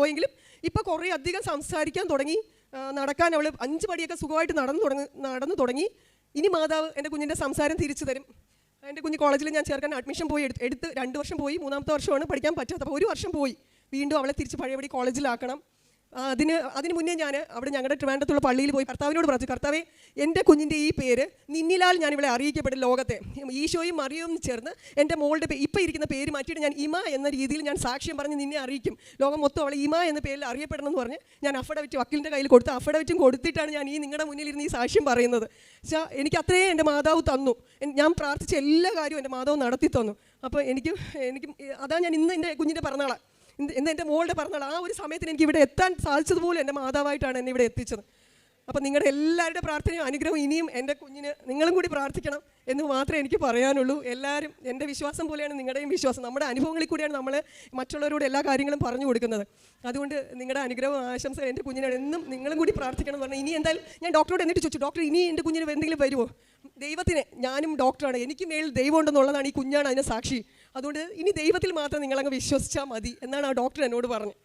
പോയെങ്കിലും ഇപ്പൊ കുറേ അധികം സംസാരിക്കാൻ തുടങ്ങി. നടക്കാൻ അവൾ അഞ്ച് പടിയൊക്കെ സുഖമായിട്ട് നടന്നു തുടങ്ങി നടന്നു തുടങ്ങി. ഇനി മാതാവ് എന്റെ കുഞ്ഞിന്റെ സംസാരം തിരിച്ചു തരും. എന്റെ കുഞ്ഞ് കോളേജിൽ ഞാൻ ചേർക്കാൻ അഡ്മിഷൻ പോയി എടുത്ത് എടുത്ത് രണ്ട് വർഷം പോയി. മൂന്നാമത്തെ വർഷമാണ് പഠിക്കാൻ പറ്റാത്തപ്പോൾ ഒരു വർഷം പോയി. വീണ്ടും അവളെ തിരിച്ച് പഴയപടി കോളേജിലാക്കണം. അതിന് അതിന് മുന്നേ ഞാൻ അവിടെ ഞങ്ങളുടെ ട്രിവാൻഡത്തുള്ള പള്ളിയിൽ പോയി കർത്താവിനോട് പറഞ്ഞു കർത്താവേ എന്റെ കുഞ്ഞിന്റെ ഈ പേര് നിന്നിലാൽ ഞാൻ ഇവിടെ അറിയിക്കപ്പെടും ലോകത്തെ. ഈശോയും മറിയവും ചേർന്ന് എന്റെ മോളുടെ ഇപ്പം ഇരിക്കുന്ന പേര് മാറ്റിയിട്ട് ഞാൻ ഇമ എന്ന രീതിയിൽ ഞാൻ സാക്ഷ്യം പറഞ്ഞ് നിന്നെ അറിയിക്കും. ലോകം മൊത്തം അവളെ ഇമ എന്ന പേരിൽ അറിയപ്പെടണം എന്ന് പറഞ്ഞ് ഞാൻ അഫഡവിറ്റ് വക്കീലിന്റെ കയ്യിൽ കൊടുത്ത് അഫഡവിറ്റും കൊടുത്തിട്ടാണ് ഞാൻ ഈ നിങ്ങളുടെ മുന്നിൽ ഇരുന്ന് ഈ സാക്ഷ്യം പറയുന്നത്. പക്ഷേ എനിക്ക് അത്രയും എന്റെ മാതാവ് തന്നു. ഞാൻ പ്രാർത്ഥിച്ച എല്ലാ കാര്യവും എന്റെ മാതാവ് നടത്തി തന്നു. അപ്പോൾ എനിക്ക് എനിക്ക് അതാ ഞാൻ ഇന്ന് എന്റെ കുഞ്ഞിന്റെ പിറന്നാളാണ് ഇന്ന് എന്റെ മോളുടെ പറഞ്ഞാൽ ആ ഒരു സമയത്തിന് എനിക്ക് ഇവിടെ എത്താൻ സാധിച്ചതുപോലും എന്റെ മാതാവായിട്ടാണ് എന്നെ ഇവിടെ എത്തിച്ചത്. അപ്പം നിങ്ങളുടെ എല്ലാവരുടെ പ്രാർത്ഥനയും അനുഗ്രഹവും ഇനിയും എന്റെ കുഞ്ഞിന് നിങ്ങളും കൂടി പ്രാർത്ഥിക്കണം എന്ന് മാത്രമേ എനിക്ക് പറയാനുള്ളൂ. എല്ലാവരും എന്റെ വിശ്വാസം പോലെയാണ് നിങ്ങളുടെയും വിശ്വാസം. നമ്മുടെ അനുഭവങ്ങളിൽ കൂടിയാണ് നമ്മൾ മറ്റുള്ളവരോട് എല്ലാ കാര്യങ്ങളും പറഞ്ഞു കൊടുക്കുന്നത്. അതുകൊണ്ട് നിങ്ങളുടെ അനുഗ്രഹവും ആശംസ എന്റെ കുഞ്ഞിനോട് എന്നും നിങ്ങളും കൂടി പ്രാർത്ഥിക്കണം എന്ന് പറഞ്ഞാൽ ഇനി എന്തായാലും ഞാൻ ഡോക്ടറോട് എന്നിട്ട് ചോദിച്ചു ഡോക്ടർ ഇനി എന്റെ കുഞ്ഞിന് എന്തെങ്കിലും വരുമോ? ദൈവത്തിന് ഞാനും ഡോക്ടറാണ്. എനിക്ക് മേൽ ദൈവം ഉണ്ടെന്നുള്ളതാണ് ഈ കുഞ്ഞാണ് അതിന് സാക്ഷി. അതുകൊണ്ട് ഇനി ദൈവത്തിൽ മാത്രം നിങ്ങളങ്ങ് വിശ്വസിച്ചാൽ മതി എന്നാണ് ആ ഡോക്ടർ എന്നോട് പറഞ്ഞത്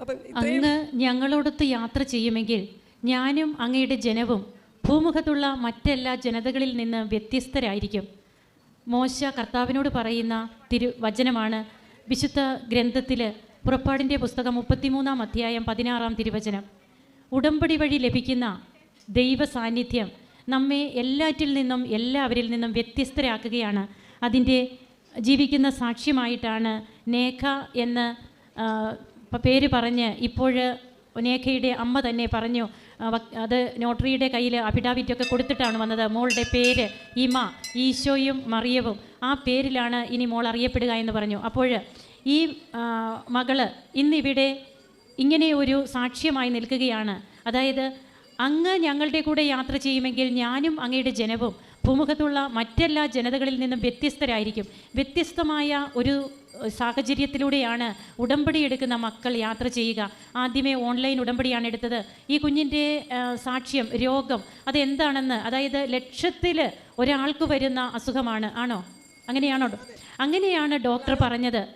അപ്പം അന്ന് ഞങ്ങളോടൊത്ത് യാത്ര ചെയ്യുമെങ്കിൽ ഞാനും അങ്ങയുടെ ജനവും ഭൂമുഖത്തുള്ള മറ്റെല്ലാ ജനതകളിൽ നിന്ന് വ്യത്യസ്തരായിരിക്കും. മോശ കർത്താവിനോട് പറയുന്ന തിരു വചനമാണ് വിശുദ്ധ ഗ്രന്ഥത്തിൽ പുറപ്പാടിന്റെ പുസ്തകം മുപ്പത്തിമൂന്നാം അധ്യായം പതിനാറാം തിരുവചനം. ഉടമ്പടി വഴി ലഭിക്കുന്ന ദൈവ സാന്നിധ്യം നമ്മെ എല്ലാറ്റിൽ നിന്നും എല്ലാവരിൽ നിന്നും വ്യത്യസ്തരാക്കുകയാണ്. അതിന്റെ ജീവിക്കുന്ന സാക്ഷ്യമായിട്ടാണ് നേഖ എന്ന് പേര് പറഞ്ഞ് ഇപ്പോൾ നേഖയുടെ അമ്മ തന്നെ പറഞ്ഞു അത് നോട്ടറിയുടെ കയ്യിൽ അഫിഡാവിറ്റൊക്കെ കൊടുത്തിട്ടാണ് വന്നത്. മോളുടെ പേര് ഇമ ഈശോയും മറിയവും. ആ പേരിലാണ് ഇനി മോൾ അറിയപ്പെടുക എന്ന് പറഞ്ഞു. അപ്പോൾ ഈ മകൾ ഇന്നിവിടെ ഇങ്ങനെ ഒരു സാക്ഷ്യമായി നിൽക്കുകയാണ്. അതായത് അങ്ങ് ഞങ്ങളുടെ കൂടെ യാത്ര ചെയ്യുമെങ്കിൽ ഞാനും അങ്ങയുടെ ജനവും ഭൂമുഖത്തുള്ള മറ്റെല്ലാ ജനതകളിൽ നിന്നും വ്യത്യസ്തരായിരിക്കും. വ്യത്യസ്തമായ ഒരു സാഹചര്യത്തിലൂടെയാണ് ഉടമ്പടി എടുക്കുന്ന മക്കൾ യാത്ര ചെയ്യുക. ആദ്യമേ ഓൺലൈൻ ഉടമ്പടിയാണ് എടുത്തത്. ഈ കുഞ്ഞിന്റെ സാക്ഷ്യം രോഗം അതെന്താണെന്ന് അതായത് ലക്ഷത്തിൽ ഒരാൾക്ക് വരുന്ന അസുഖമാണ്. ആണോ? അങ്ങനെയാണോ? അങ്ങനെയാണ് ഡോക്ടർ പറഞ്ഞത്.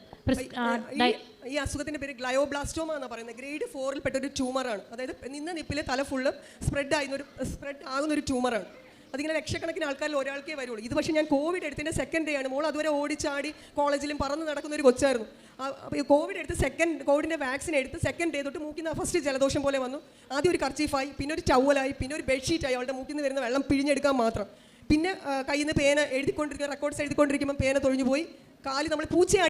ഈ അസുഖത്തിന്റെ പേര് ഗ്ലയോബ്ലാസ്റ്റോമ എന്ന് പറയുന്നത്. ഗ്രേഡ് ഫോറിൽ പെട്ട ഒരു ട്യൂമറാണ്. അതായത് നിന്ന നിപ്പിലെ തല ഫുള്ള് സ്പ്രെഡ് ആയിരുന്ന ഒരു സ്പ്രെഡ് ആകുന്ന ഒരു ട്യൂമറാണ്. അതിങ്ങനെ ലക്ഷക്കണക്കിന് ആൾക്കാരിൽ ഒരാൾക്കേ വരുള്ളൂ. ഇത് പക്ഷേ ഞാൻ കോവിഡ് എടുത്തതിന്റെ സെക്കൻഡ് ഡേ ആണ്. മോൾ അതുവരെ ഓടിച്ചാടി കോളേജിലും പറന്ന് നടക്കുന്ന ഒരു കൊച്ചായിരുന്നു. അപ്പോൾ ഈ കോവിഡ് എടുത്ത് സെക്കൻഡ് കോവിഡിന്റെ വാക്സിൻ എടുത്ത് സെക്കൻഡ് ഡേ തൊട്ട് മൂക്കിൽ നിന്ന് ഫസ്റ്റ് ജലദോഷം പോലെ വന്നു. ആദ്യം ഒരു കർച്ചീഫായി പിന്നെ ഒരു ടവലായി പിന്നെ ഒരു ബെഡ്ഷീറ്റായി അവളുടെ മൂക്കിൽ നിന്ന് വരുന്ന വെള്ളം പിഴിഞ്ഞെടുക്കാൻ മാത്രം. പിന്നെ കയ്യിൽ നിന്ന് പേന എഴുതിക്കൊണ്ടിരിക്കുന്ന റെക്കോർഡ്സ് എഴുതിക്കൊണ്ടിരിക്കുമ്പോൾ പേന തൊഴിഞ്ഞു പോയി കാൽ നമ്മൾ പൂച്ച